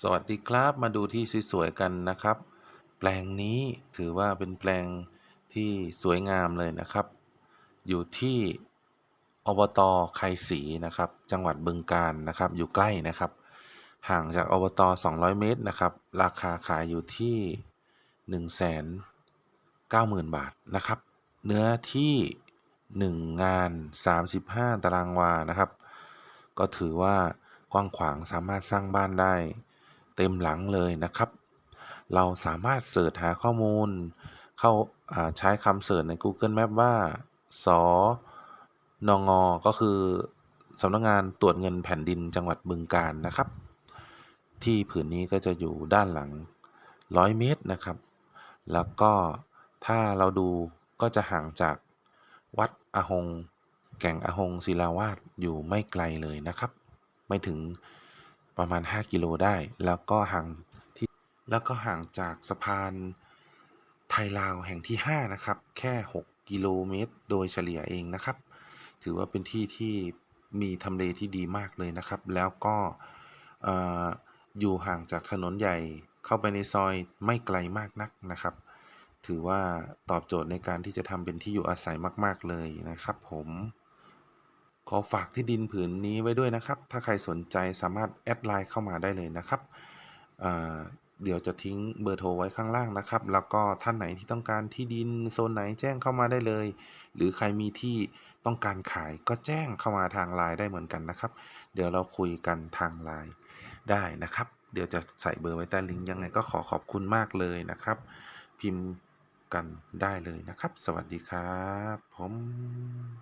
สวัสดีครับมาดูที่สวยๆกันนะครับ แปลงนี้ถือว่าเป็นแปลงที่สวยงามเลยนะครับ อยู่ที่อบตไครศรีนะครับ จังหวัดบึงกาฬนะครับ อยู่ใกล้นะครับ ห่างจากอบต 200 เมตรนะครับ ราคาขายอยู่ที่ 190,000 บาทนะครับ เนื้อที่ 1 งาน 35 ตารางวานะครับ ก็ถือว่ากว้างขวางสามารถสร้างบ้านได้ เต็มหลังเลยนะครับ เราสามารถเสิร์ชหาข้อมูล เข้าใช้คำเสิร์ชใน Google Map ว่า สนงก็คือสำนักงานตรวจเงินแผ่นดินจังหวัดบึงกาฬนะครับ ที่ผืนนี้ก็จะอยู่ด้านหลัง 100 เมตรนะครับ แล้วก็ถ้าเราดูก็จะห่างจากวัดอาหง แก่งอาหงศิลาวาสอยู่ไม่ไกลเลยนะครับ ไม่ถึง ประมาณ 5 กิโลได้ แล้วก็ห่างที่แล้วก็ห่างจากสะพานไทยลาวแห่งที่ 5 นะครับ แค่ 6 กิโลเมตร โดยเฉลี่ยเองนะครับ ถือว่าเป็นที่ที่มีทำเลที่ดีมากเลยนะครับ แล้วก็เอ่อยู่ห่างจากถนนใหญ่เข้าไปในซอยไม่ไกลมากนักนะครับ ถือว่าตอบโจทย์ในการที่จะทำเป็นที่อยู่อาศัยมาก ๆ เลยนะครับผม อฝากที่ดินผืนนี้ไว้ด้วยนะครับ ถ้าใครสนใจสามารถแอดไลน์เข้ามาได้เลยนะครับเดี๋ยวจะทิ้งเบอร์โทรไว้ข้างล่างนะครับ แล้วก็ท่านไหนที่ต้องการที่ดินโซนไหนแจ้งเข้ามาได้เลย หรือใครมีที่ต้องการขายก็แจ้งเข้ามาทางไลน์ได้เหมือนกันนะครับ เดี๋ยวเราคุยกันทางไลน์ได้นะครับ เดี๋ยวจะใส่เบอร์ไว้ใต้ลิงก์ยังไงก็ขอขอบคุณมากเลยนะครับ พิมพ์กันได้เลยนะครับ สวัสดีครับ ผม